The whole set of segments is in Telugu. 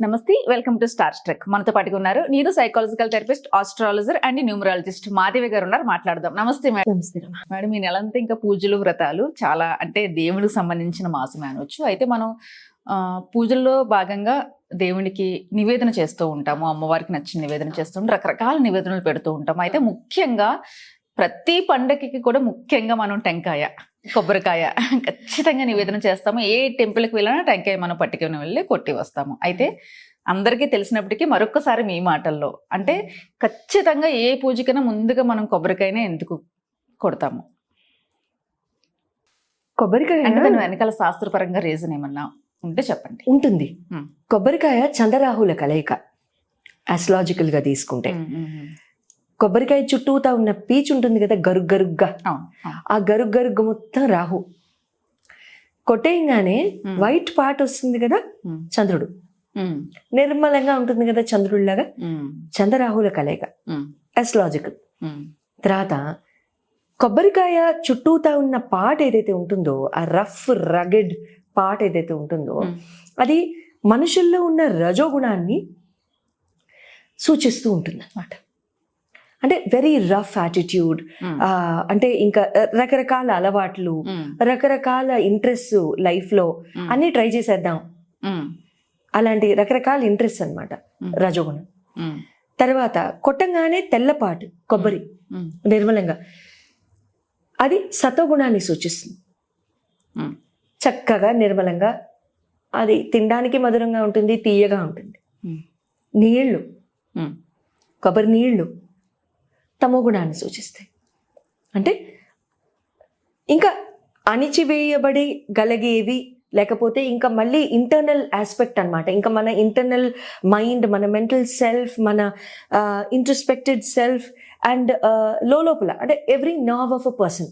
నమస్తే వెల్కమ్ టు స్టార్ ట్రెక్. మనతో పాటుగా ఉన్నారు నేను psychological therapist astrologer and numerologist Madhavi గారు ఉన్నారు. మాట్లాడదాం. నమస్తే మేడం. నమస్తే. మేడం ఈ నెలంతా ఇంకా పూజలు వ్రతాలు చాలా అంటే దేవుడికి సంబంధించిన మాసమే అనొచ్చు. అయితే మనం పూజల్లో భాగంగా దేవునికి నివేదన చేస్తూ ఉంటాము. అమ్మవారికి నచ్చిన నివేదన చేస్తూ ఉంటాం. రకరకాల నివేదనలు పెడుతూ ఉంటాం. అయితే ముఖ్యంగా ప్రతి పండగకి కూడా ముఖ్యంగా మనం టెంకాయ కొబ్బరికాయ. ఖచ్చితంగా నివేదన చేస్తాము. ఏ టెంపుల్కి వెళ్ళినా టెంకాయ మనం పట్టుకుని వెళ్ళి కొట్టి వస్తాము. అయితే అందరికీ తెలిసినప్పటికీ మరొకసారి మీ మాటల్లో అంటే ఖచ్చితంగా ఏ పూజకైనా ముందుగా మనం కొబ్బరికాయనే ఎందుకు కొడతాము? కొబ్బరికాయ అంటే దాని వెనకాల శాస్త్రపరంగా రీజన్ ఏమన్నా ఉంటే చెప్పండి. ఉంటుంది. కొబ్బరికాయ చంద్రరాహుల కలయిక. గా తీసుకుంటే. కొబ్బరికాయ చుట్టూతా ఉన్న పీచు ఉంటుంది కదా గరుగ్ గరుగ్గా. ఆ గరుగ్ గరుగ్గా మొత్తం రాహు. కొట్టేయంగానే. వైట్ పార్ట్ వస్తుంది కదా చంద్రుడు. నిర్మలంగా ఉంటుంది కదా చంద్రుడిలాగా. చంద్రరాహుల కలయిక. అస్ట్రాలజికల్ తర్వాత కొబ్బరికాయ చుట్టూతా ఉన్న పార్ట్ ఏదైతే ఉంటుందో ఆ రఫ్ రగెడ్ పార్ట్ ఏదైతే ఉంటుందో. అది మనుషుల్లో ఉన్న రజోగుణాన్ని సూచిస్తూ ఉంటుంది అనమాట అంటే వెరీ రఫ్ యాటిట్యూడ్ అంటే ఇంకా రకరకాల అలవాట్లు ఉమ్, రకరకాల ఇంట్రెస్ట్ లైఫ్లో ఉమ్, అన్నీ ట్రై చేసేద్దాం. ఉమ్, అలాంటి రకరకాల ఇంట్రెస్ట్ అన్నమాట ఉమ్, రజోగుణం. తర్వాత కొట్టంగానే తెల్లపాటు కొబ్బరి నిర్మలంగా. అది సత్వగుణాన్ని సూచిస్తుంది. చక్కగా నిర్మలంగా అది తినడానికి మధురంగా ఉంటుంది తీయగా ఉంటుంది. నీళ్ళు. కొబ్బరి నీళ్ళు. తమో గుణాన్ని సూచిస్తాయి. అంటే ఇంకా అణిచివేయబడి గలిగేవి లేకపోతే ఇంకా మళ్ళీ ఇంటర్నల్ ఆస్పెక్ట్ అన్నమాట. ఇంకా మన ఇంటర్నల్ మైండ్ మన మెంటల్ సెల్ఫ్ మన ఇంట్రస్పెక్టెడ్ సెల్ఫ్ అండ్ లోపల అంటే every nerve of a person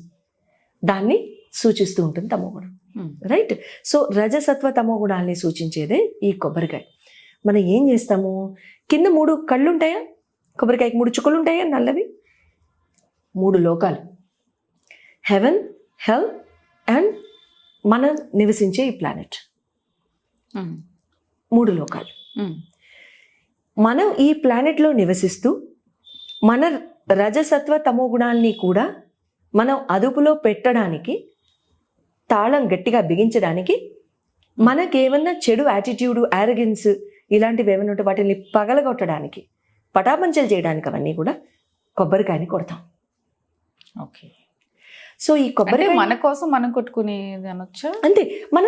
దాన్ని సూచిస్తూ ఉంటుంది తమో గుణం. ఉమ్, రైట్? సో రజసత్వ తమో గుణాల్ని సూచించేదే ఈ కొబ్బరికాయ. మనం ఏం చేస్తాము? కింద మూడు కళ్ళు ఉంటాయా కొబ్బరికాయకి మూడు చుక్కలు ఉంటాయా? నల్లవి? మూడు లోకాలు. హెవెన్ హెల్ అండ్ మనం నివసించే ఈ ప్లానెట్. మూడు లోకాలు. మనం ఈ ప్లానెట్లో నివసిస్తూ మన రజసత్వ తమో గుణాల్ని కూడా మనం అదుపులో పెట్టడానికి తాళం గట్టిగా బిగించడానికి మనకేమన్నా చెడు యాటిట్యూడ్ యారగెన్స్ ఇలాంటివి ఏమైనా ఉంటే వాటిని పగలగొట్టడానికి పటాపంచలు చేయడానికి అవన్నీ కూడా కొబ్బరికాయని కొడతాం. ఓకే. సో ఈ అంటే కొబ్బరికాయ మన కోసం మనం కొట్టుకునేది అనొచ్చా అంతే. మన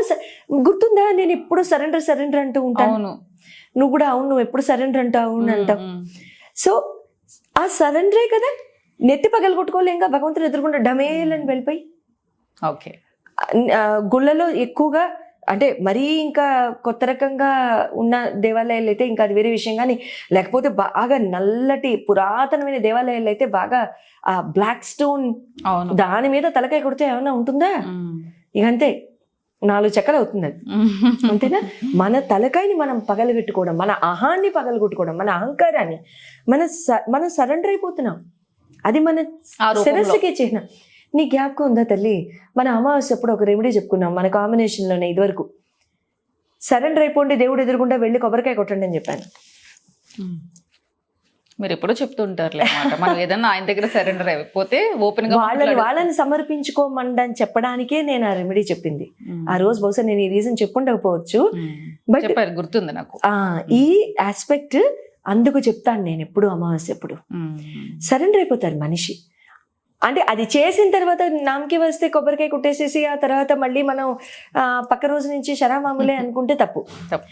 గుర్తుందా? నేను ఎప్పుడు సరెండర్ సరెండర్ అంటూ ఉంటాను అవును. నువ్వు కూడా అవును నువ్వు ఎప్పుడు సరెండర్ అంటావు అవును అంటావు. సో ఆ సరెండరే కదా? నెత్తి పగలు కొట్టుకోలేంగా? భగవంతుడు ఎదుర్కొంటే డమేలని వెళ్ళిపోయి ఓకే. గుళ్ళలో ఎక్కువగా అంటే మరీ ఇంకా కొత్త రకంగా ఉన్న దేవాలయాలు అయితే ఇంకా అది వేరే విషయం. కానీ లేకపోతే బాగా నల్లటి పురాతనమైన దేవాలయాలు అయితే బాగా ఆ బ్లాక్ స్టోన్ దాని మీద తలకాయ కొడితే ఏమైనా ఉంటుందా? ఉమ్, ఇక అంతే. నాలుగు చెక్కలు అవుతుంది అది. అంతేనా? మన తలకాయని మనం పగలగొట్టుకోవడం మన అహాన్ని పగలగొట్టుకోవడం మన అహంకారాన్ని మన స- మనం సరెండర్ అయిపోతున్నాం. అది మన. శిరస్సుకి చిహ్నం నీ జ్ఞాపకం ఉందా తల్లి? మన అమావాస్య అప్పుడు ఒక రెమెడీ చెప్పుకున్నాం మన కాంబినేషన్లోనే ఇదివరకు. సరెండర్ అయిపోండి దేవుడు ఎదురుకుండా వెళ్ళి కొబ్బరికాయ కొట్టండి అని చెప్పాను. మీరు ఎప్పుడూ చెప్తుంటారులే మనం ఏదన్నా ఆయన దగ్గర సరెండర్ అయిపోతే ఓపెన్గా వాళ్ళని. వాళ్ళని సమర్పించుకోమండి అని చెప్పడానికే నేను ఆ రెమెడీ చెప్పింది. ఆ రోజు బహుశా నేను ఈ రీజన్ చెప్పుండకపోవచ్చు. బట్ గుర్తుంది నాకు. ఆ ఈ ఆస్పెక్ట్ అందుకు చెప్తాను నేను ఎప్పుడు అమావాస్య ఎప్పుడు. సరెండర్ అయిపోతారు మనిషి. అంటే అది చేసిన తర్వాత నామకి వస్తే కొబ్బరికాయ కుట్టేసేసి ఆ తర్వాత మళ్ళీ మనం పక్క రోజు నుంచి శరామాములే అనుకుంటే తప్పు. తప్పు.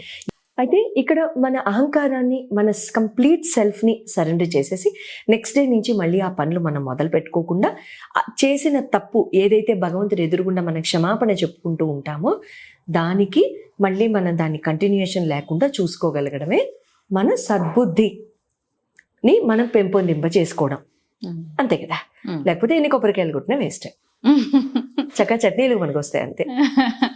అయితే ఇక్కడ మన అహంకారాన్ని మన కంప్లీట్ సెల్ఫ్ని సరెండర్ చేసేసి నెక్స్ట్ డే నుంచి మళ్ళీ ఆ పనులు మనం మొదలు పెట్టుకోకుండా చేసిన తప్పు ఏదైతే భగవంతుడు ఎదురుగుండా మనం క్షమాపణ చెప్పుకుంటూ ఉంటామో దానికి మళ్ళీ మనం దాన్ని కంటిన్యూషన్ లేకుండా చూసుకోగలగడమే మన సద్బుద్ధిని మనం పెంపొందింప చేసుకోవడం అంతే కదా. లేకపోతే ఎన్ని కొబ్బరికాయలు కొట్టినా వేస్ట్. చక్కగా చట్నీలు మనకు వస్తాయి అంతే.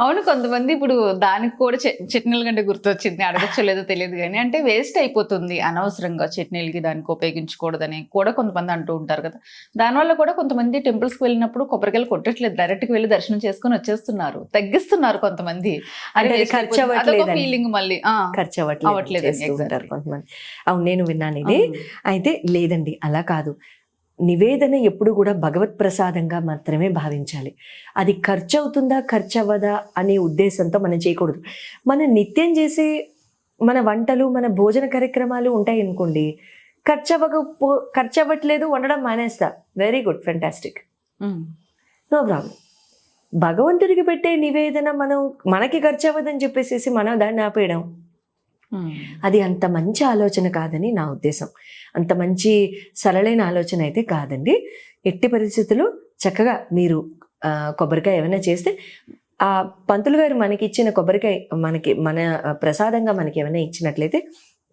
అవును కొంతమంది ఇప్పుడు దానికి కూడా చట్- చట్నీల కంటే గుర్తొచ్చింది. అడగచ్చో లేదో తెలియదు కానీ అంటే వేస్ట్ అయిపోతుంది అనవసరంగా చట్నీలకి దానికి ఉపయోగించకూడదని కూడా కొంతమంది అంటూ ఉంటారు కదా. దానివల్ల కూడా కొంతమంది టెంపుల్స్కి వెళ్ళినప్పుడు కొబ్బరికాయలు కొట్టట్లేదు. డైరెక్ట్గా వెళ్ళి దర్శనం చేసుకుని వచ్చేస్తున్నారు. తగ్గిస్తున్నారు కొంతమంది. ఫీలింగ్ మళ్ళీ. ఖర్చు అవ్వట్లేదు అవును నేను విన్నాను ఇది. అయితే లేదండి అలా కాదు. నివేదన ఎప్పుడు కూడా భగవత్ ప్రసాదంగా మాత్రమే భావించాలి. అది ఖర్చు అవుతుందా ఖర్చు అవ్వదా అనే ఉద్దేశంతో మనం చేయకూడదు. మనం నిత్యం చేసే మన వంటలు మన భోజన కార్యక్రమాలు ఉంటాయి అనుకోండి ఖర్చు అవ్వకపో ఖర్చు అవ్వట్లేదు వండడం మానేస్తా. Very good fantastic. No problem భగవంతుడికి పెట్టే నివేదన మనం మనకి ఖర్చు అవ్వదని చెప్పేసి మనం దాన్ని ఆపేయడం. Hmm. అది అంత మంచి ఆలోచన కాదని నా ఉద్దేశం. అంత మంచి సరళైన ఆలోచన అయితే కాదండి. ఎట్టి పరిస్థితులు చక్కగా మీరు కొబ్బరికాయ ఏమైనా చేస్తే ఆ పంతులు గారు మనకి ఇచ్చిన కొబ్బరికాయ మనకి మన ప్రసాదంగా మనకి ఏమైనా ఇచ్చినట్లయితే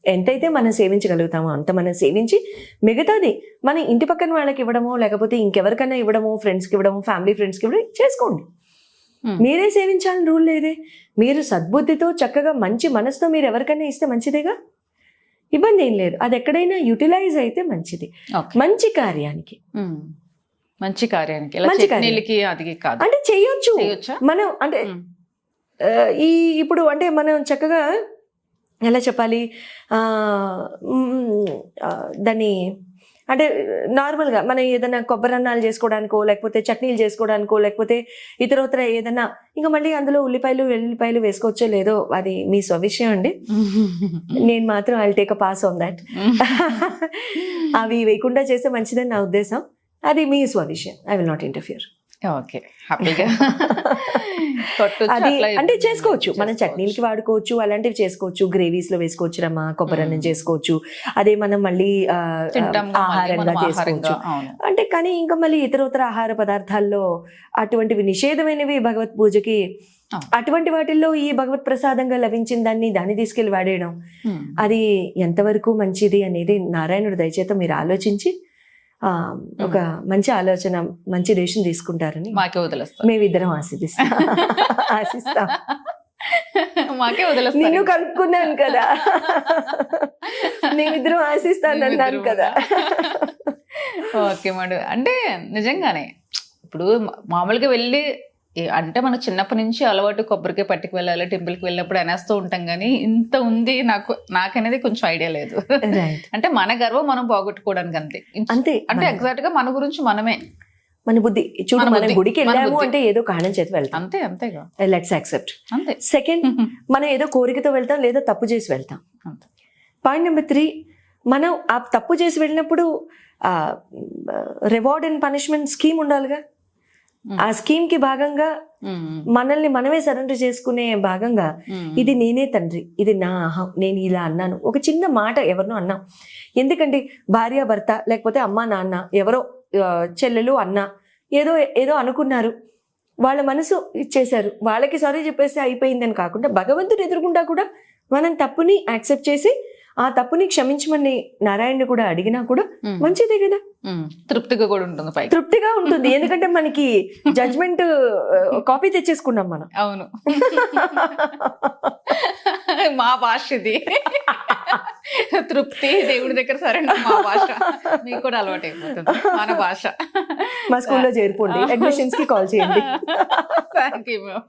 ఎంతైతే మనం సేవించగలుగుతామో అంత మనం సేవించి మిగతాది మన ఇంటి పక్కన వాళ్ళకి ఇవ్వడమో లేకపోతే ఇంకెవరికైనా ఇవ్వడమో ఫ్రెండ్స్కి ఇవ్వడమో ఫ్యామిలీ ఫ్రెండ్స్కి ఇవ్వడం చేసుకోండి. మీరే సేవించాలని రూల్ లేదే? మీరు సద్బుద్ధితో చక్కగా మంచి మనసుతో మీరు ఎవరికైనా ఇస్తే మంచిదేగా? ఇబ్బంది ఏం లేదు. అది ఎక్కడైనా యూటిలైజ్ అయితే మంచిది. మంచి కార్యానికి. ఉమ్. మంచి కార్యానికి. మంచి అది కాదు. అంటే చేయొచ్చు. మనం అంటే. ఆ, ఈ ఇప్పుడు అంటే మనం చక్కగా ఎలా చెప్పాలి? దాన్ని అంటే నార్మల్గా మనం ఏదైనా కొబ్బరి అన్నాలు చేసుకోవడానికో లేకపోతే చట్నీలు చేసుకోవడానికో లేకపోతే ఇతరత్ర ఏదైనా ఇంకా మళ్ళీ అందులో ఉల్లిపాయలు వెల్లుల్లిపాయలు వేసుకోవచ్చో లేదో అది మీ స్వవిషయం అండి. నేను మాత్రం I take a pass on that. అవి వేయకుండా చేస్తే మంచిదని నా ఉద్దేశం. అది మీ స్వవిషయం. I will not interfere. Okay హ్యాపీగా అది అంటే చేసుకోవచ్చు మనం. చట్నీలకి వాడుకోవచ్చు అలాంటివి చేసుకోవచ్చు గ్రేవీస్లో వేసుకోవచ్చు రమ్మా కొబ్బరి అన్నం. చేసుకోవచ్చు అదే మనం మళ్ళీ ఆహారంగా చేసుకోవచ్చు. అంటే కానీ ఇంకా మళ్ళీ ఇతరోత్తర ఆహార పదార్థాల్లో అటువంటివి నిషేధమైనవి భగవత్ పూజకి. అటువంటి వాటిల్లో ఈ భగవత్ ప్రసాదంగా లభించిన దాన్ని దాన్ని తీసుకెళ్ళి వాడేయడం. అది ఎంతవరకు మంచిది అనేది నారాయణుడు దయచేత మీరు ఆలోచించి ఒక మంచి ఆలోచన మంచి డెసిషన్ తీసుకుంటారని మాకే వదిలేస్తారు. మేమిద్దరం ఆశీదిస్తాం ఆశిస్తాం. మాకే వదిలేస్తారు. నిన్ను కలుపుకున్నాను కదా. మేమిద్దరం ఆశిస్తాను అన్నాను కదా. Okay madam. అంటే నిజంగానే ఇప్పుడు మామూలుగా వెళ్ళి అంటే మనకు చిన్నప్పటి నుంచి అలవాటు కొబ్బరికాయ పట్టుకు వెళ్ళాలి టెంపుల్కి వెళ్ళినప్పుడు అనేస్తూ ఉంటాం కానీ ఇంత ఉంది నాకు నాకనేది కొంచెం ఐడియా లేదు. అంటే మన గర్వం మనం పోగొట్టుకోవడానికి అంతే. అంతే అంటే మన- ఎగ్జాక్ట్గా మన గురించి మనమే. మన బుద్ధి చూడు మన మనం గుడికి మన వెళ్ళాము. అంటే ఏదో కారణం చేతి వెళ్తాం. అంతే అంతేగా లెట్స్ యాక్సెప్ట్ అంతే. సెకండ్ మనం ఏదో కోరికతో వెళ్తాం లేదా తప్పు చేసి వెళ్తాం. అంతే. పాయింట్ నెంబర్ త్రీ మనం ఆ తప్పు చేసి వెళ్ళినప్పుడు రివార్డ్ అండ్ పనిష్మెంట్ స్కీమ్ ఉండాలిగా. ఆ స్కీమ్కి భాగంగా మనల్ని మనమే సరెండర్ చేసుకునే భాగంగా ఇది నేనే తండ్రి ఇది నా అహం నేను ఇలా అన్నాను. ఒక చిన్న మాట ఎవరినో అన్నాం. ఎందుకంటే భార్య భర్త లేకపోతే అమ్మ నాన్న ఎవరో చెల్లెలు అన్న ఏదో ఏదో అనుకున్నారు. వాళ్ళ మనసు ఇచ్చేశారు. వాళ్ళకి సారీ చెప్పేస్తే అయిపోయిందని కాకుండా భగవంతుడు ఎదురుకుండా కూడా మనం తప్పుని యాక్సెప్ట్ చేసి ఆ తప్పుని క్షమించమని నారాయణుడు కూడా అడిగినా కూడా మంచిదే కదా. తృప్తిగా కూడా ఉంటుంది తృప్తిగా ఉంటుంది. ఎందుకంటే మనకి జడ్జ్మెంట్ కాపీ తెచ్చేసుకున్నాం మనం. అవును. మా భాష ఇది. తృప్తి దేవుడి దగ్గర సరే మా భాష. మీకు కూడా అలవాటు అయిపోతుంది. మన భాష. మా స్కూల్లో చేరిపోండి. అడ్మిషన్స్కి కాల్ చేయండి. Thank you